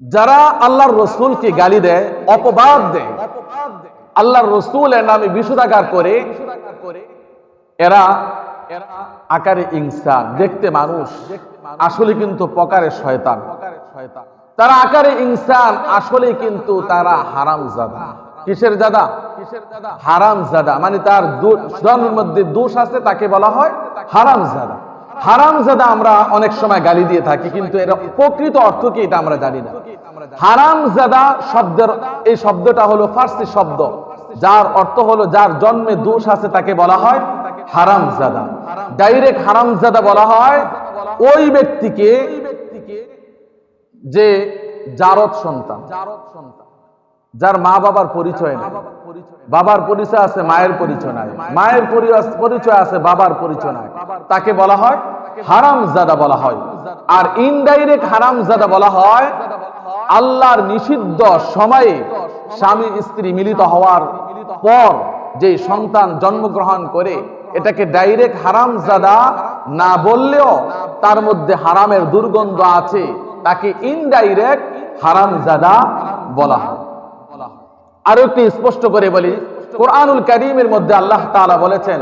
যারা আল্লাহর রসুলকে গালি দেয়, অপবাদ দেয়, আল্লাহর রসুলের নামে বিশুদাগার করে, এরা আকারে ইনসান, দেখতে মানুষ, আসলে কিন্তু প্রকারে শয়তান। তারা আকারে ইনসান, আসলে কিন্তু তারা হারাম জাদা। কিসের জাদা? হারাম জাদা। মানে তার মধ্যে দোষ আছে, তাকে বলা হয় হারাম জাদা। হারাম জাদা আমরা অনেক সময় গালি দিয়ে থাকি, কিন্তু এর প্রকৃত অর্থ কি এটা আমরা জানি না। হারাম জাদা শব্দের, এই শব্দটা হলো ফার্সি শব্দ, যার অর্থ হলো যার জন্মে দোষ আছে তাকে বলা হয় হারাম জাদা ডাইরেক্ট হারাম জাদা বলা হয় ওই ব্যক্তিকে যে জারদ সন্তান, যার মা বাবার পরিচয় নাই। বাবার পরিচয় আছে, মায়ের পরিচয় নাই। মায়ের পরিচয় আছে, বাবার পরিচয় নাই। তাকে বলা হয় হারাম জাদা বলা হয়। আর ইনডাইরেক্ট হারাম জাদা বলা হয় আল্লাহর নিষিদ্ধ সময়ে স্বামী স্ত্রী মিলিত হওয়ার পর যে সন্তান জন্মগ্রহণ করে, এটাকে ডাইরেক্ট হারাম জাদা না বললেও তার মধ্যে হারামের দুর্গন্ধ আছে, তাকে ইনডাইরেক্ট হারাম জাদা বলা হয়। আরও একটু স্পষ্ট করে বলি কোরআনুল কারীমের মধ্যে আল্লাহ তাআলা বলেছেন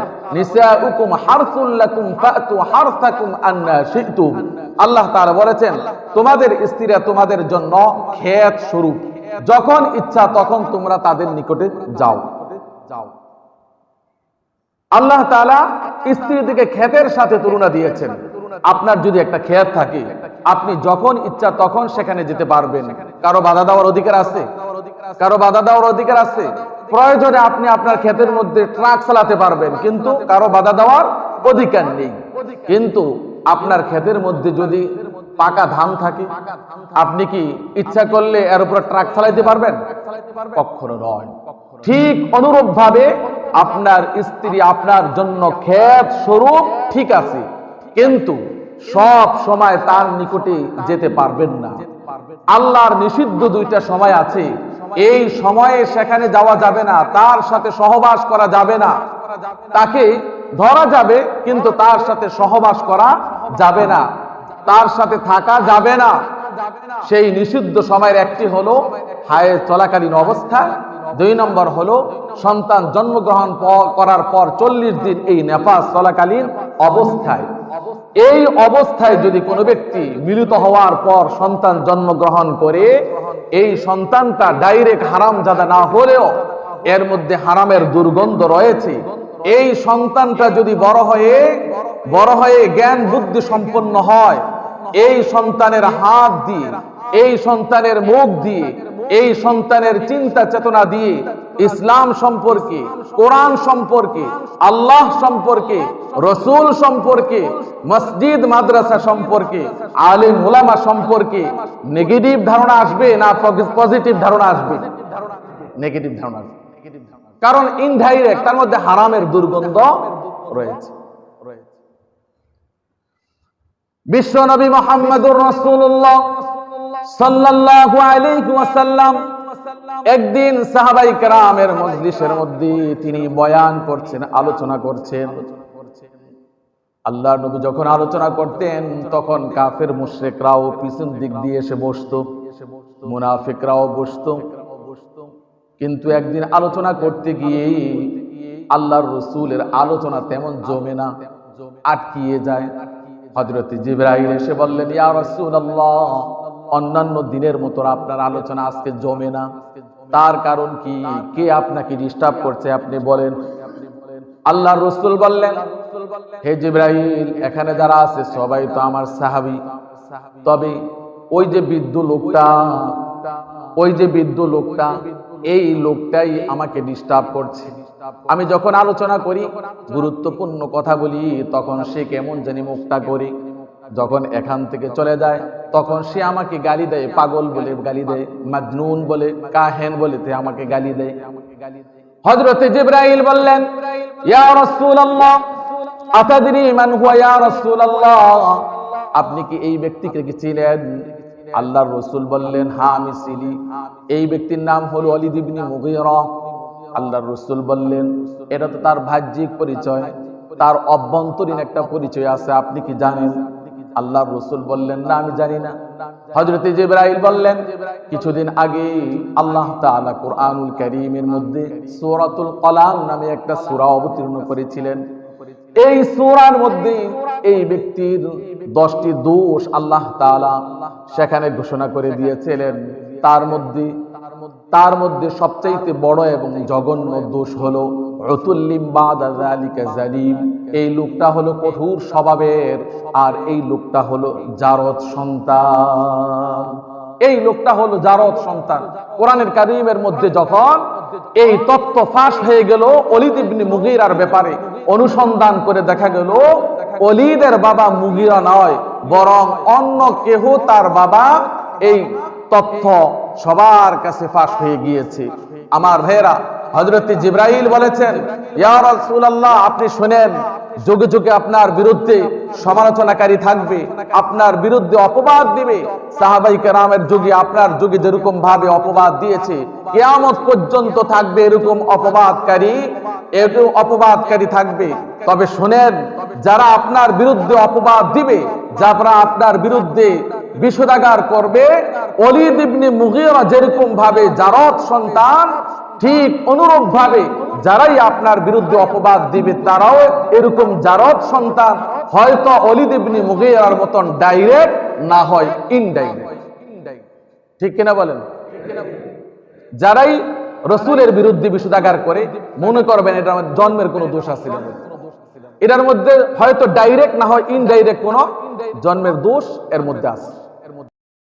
আল্লাহ তাআলা বলেছেন, তোমাদের স্ত্রীরা তোমাদের জন্য ক্ষেত স্বরূপ। যখন ইচ্ছা তখন তোমরা তাদের নিকটে যাও। যাও আল্লাহ তাআলা স্ত্রীদিকে ক্ষেতের সাথে তুলনা দিয়েছেন। আপনার যদি একটা ক্ষেত থাকে, আপনি যখন ইচ্ছা তখন সেখানে যেতে পারবেন। কারও বাধা দেওয়ার অধিকার আছে? কারও বাধা দেওয়ার অধিকার আছে? প্রয়োজনে আপনি আপনার ক্ষেতের মধ্যে ট্রাক চালাতে পারবেন, কিন্তু কারও বাধা দেওয়ার অধিকার নেই। কিন্তু আপনার ক্ষেতের মধ্যে যদি পাকা ধান থাকে, আপনি কি ইচ্ছা করলে এর উপর ট্রাক চালাইতে পারবেন? কখনো নয়। ঠিক অনুরূপ ভাবে আপনার স্ত্রী আপনার জন্য ক্ষেত স্বরূপ ঠিক আছে, কিন্তু সব সময় তার নিকটে যেতে পারবেন না। আল্লাহর নিষিদ্ধ দুইটা সময় আছে এই সময়ে সেখানে যাওয়া যাবে না, তার সাথে সহবাস করা যাবে না। তাকে ধরা যাবে, কিন্তু তার সাথে সহবাস করা যাবে না। তার সাথে থাকা যাবে না। সেই নিষিদ্ধ সময়ের একটি হলো হায়ের চলাকালীন অবস্থা, দুই নম্বর হলো সন্তান জন্মগ্রহণ করার পর চল্লিশ দিন এই নেফাস চলাকালীন অবস্থায়। এই অবস্থায় যদি কোনো ব্যক্তি মিলিত হওয়ার পর সন্তান জন্মগ্রহণ করে এই সন্তানটা ডাইরেক্ট হারাম জাদা না হলেও এর মধ্যে হারামের দুর্গন্ধ রয়েছে। এই সন্তানটা যদি বড় হয়ে বড় হয়ে জ্ঞান বুদ্ধি সম্পন্ন হয়, এই সন্তানের হাত দিয়ে, এই সন্তানের মুখ দিয়ে, এই সন্তানের চিন্তা চেতনা দিয়ে ইসলাম সম্পর্কে, কোরআন সম্পর্কে, আল্লাহ সম্পর্কে, রসুল সম্পর্কে, মসজিদ, মাদ্রাসা সম্পর্কে, আলিম ওলামা সম্পর্কে নেগেটিভ ধারণা আসবে না পজিটিভ ধারণা আসবে? নেগেটিভ ধারণা কারণ ইনডাইরেক্ট তার মধ্যে হারামের দুর্গন্ধ রয়েছে। বিশ্ব নবী মোহাম্মদুর রাসূলুল্লাহ সাল্লাল্লাহু আলাইহি ওয়াসাল্লাম একদিন সাহাবাই কেরামের মজলিসের মধ্যে তিনি বয়ান করছেন, আলোচনা করছেন। আল্লাহ নবী যখন আলোচনা করতেন, তখন কাফের মুশরিকরাও পিছন দিক দিয়ে এসে বসতো, মুনাফিকরাও বসতো। কিন্তু একদিন আলোচনা করতে গিয়ে আল্লাহর রসুলের আলোচনা তেমন জমে না, আটকিয়ে যায়। হজরত জিব্রাইল এসে বললেন, ইয়া রাসূলুল্লাহ অন্যান্য দিনের মতো আপনার আলোচনা আজকে জমে না। তার কারণ কি? কে আপনাকে ডিস্টার্ব করছে? আপনি বলেন। আল্লাহ রসুল বললেন, হে জিব্রাইল, এখানে যারা আছে, সবাই তো আমার সাহাবী। তবে ওই যে বৃদ্ধ লোকটা, ওই যে বৃদ্ধ লোকটা, এই লোকটাই আমাকে ডিস্টার্ব করছে। আমি যখন আলোচনা করি, গুরুত্বপূর্ণ কথা বলি তখন সে কেমন জানি মুখটা করে। যখন এখান থেকে চলে যায়, তখন সে আমাকে গালি দেয়, পাগল বলে গালি দেয়, মাজনুন বলে, কাহেন বলে তে আমাকে গালি দেয়। হযরতে জিব্রাইল বললেন, ইয়া রাসূলুল্লাহ, আতাদরি মান হুয়া ইয়া রাসূলুল্লাহ? আপনি কি এই ব্যক্তিকে কি চিনেন আল্লাহর রসুল বললেন হ্যাঁ আমি চিনি। এই ব্যক্তির নাম হলো অলিদ ইবনে মুগীরা। আল্লাহর রসুল বললেন, এটা তো তার বাহ্যিক পরিচয়, তার অভ্যন্তরীণ একটা পরিচয় আছে, আপনি কি জানেন? আল্লাহ রসুল বললেন, না, আমি জানি না। হজরত জিব্রাইল বললেন, কিছুদিন আগে আল্লাহ তাআলা কোরআনুল কারীমের মধ্যে সূরাতুল কলাম নামে একটা সূরা অবতীর্ণ করেছিলেন। এই সূরার মধ্যে এই ব্যক্তির দশটি দোষ আল্লাহ তাআলা সেখানে ঘোষণা করে দিয়েছিলেন। তার মধ্যে তার মধ্যে সবচাইতে বড় এবং জঘন্য দোষ হলো এই লোকটা হলো কঠোর স্বভাবের, আর এই লোকটা হলো জারদ সন্তান। এই লোকটা হলো জারদ সন্তান। কোরআনের কারিমের মধ্যে যখন এই তত্ত্ব ফাঁস হয়ে গেল অলিদ মুগিরার ব্যাপারে, অনুসন্ধান করে দেখা গেল অলিদের বাবা মুগিরা নয়, বরং অন্য কেহ তার বাবা এই তথ্য সবার কাছে ফাঁস হয়ে গিয়েছে। আমার ভাইয়েরা হজরত জিব্রাইল বলেছেন, ইয়া রাসূলুল্লাহ, আপনি শুনেন, যুগে যুগে আপনার বিরুদ্ধে সমালোচনাকারী থাকবে, আপনার বিরুদ্ধে অপবাদ দিবে। সাহাবাই কেরামের যুগে আপনার যুগে যেরকম ভাবে অপবাদ দিয়েছে, কেয়ামত পর্যন্ত থাকবে এরকম অপবাদকারী এরকম অপবাদকারী থাকবে। তবে শুনেন, যারা আপনার বিরুদ্ধে অপবাদ দিবে, যারা আপনার বিরুদ্ধে বিষোদাগার করবে। অলিদ ইবনে মুগীরা যেরকম ভাবে জারদ সন্তান, ঠিক অনুরূপ ভাবে যারাই আপনার বিরুদ্ধে অপবাদ দিবে, তারাও এরকম জারদ সন্তান। হয়তো অলিদ ইবনে মুগীরার মতন ডাইরেক্ট না হয় ইনডাইরেক্ট ঠিক কিনা বলেন? যারাই রসুলের বিরুদ্ধে বিষোদাগার করে, মনে করবেন এটা আমার জন্মের কোনো দোষ আছে এটার মধ্যে হয়তো ডাইরেক্ট না হয় ইনডাইরেক্ট কোনো জন্মের দোষ এর মধ্যে আছে।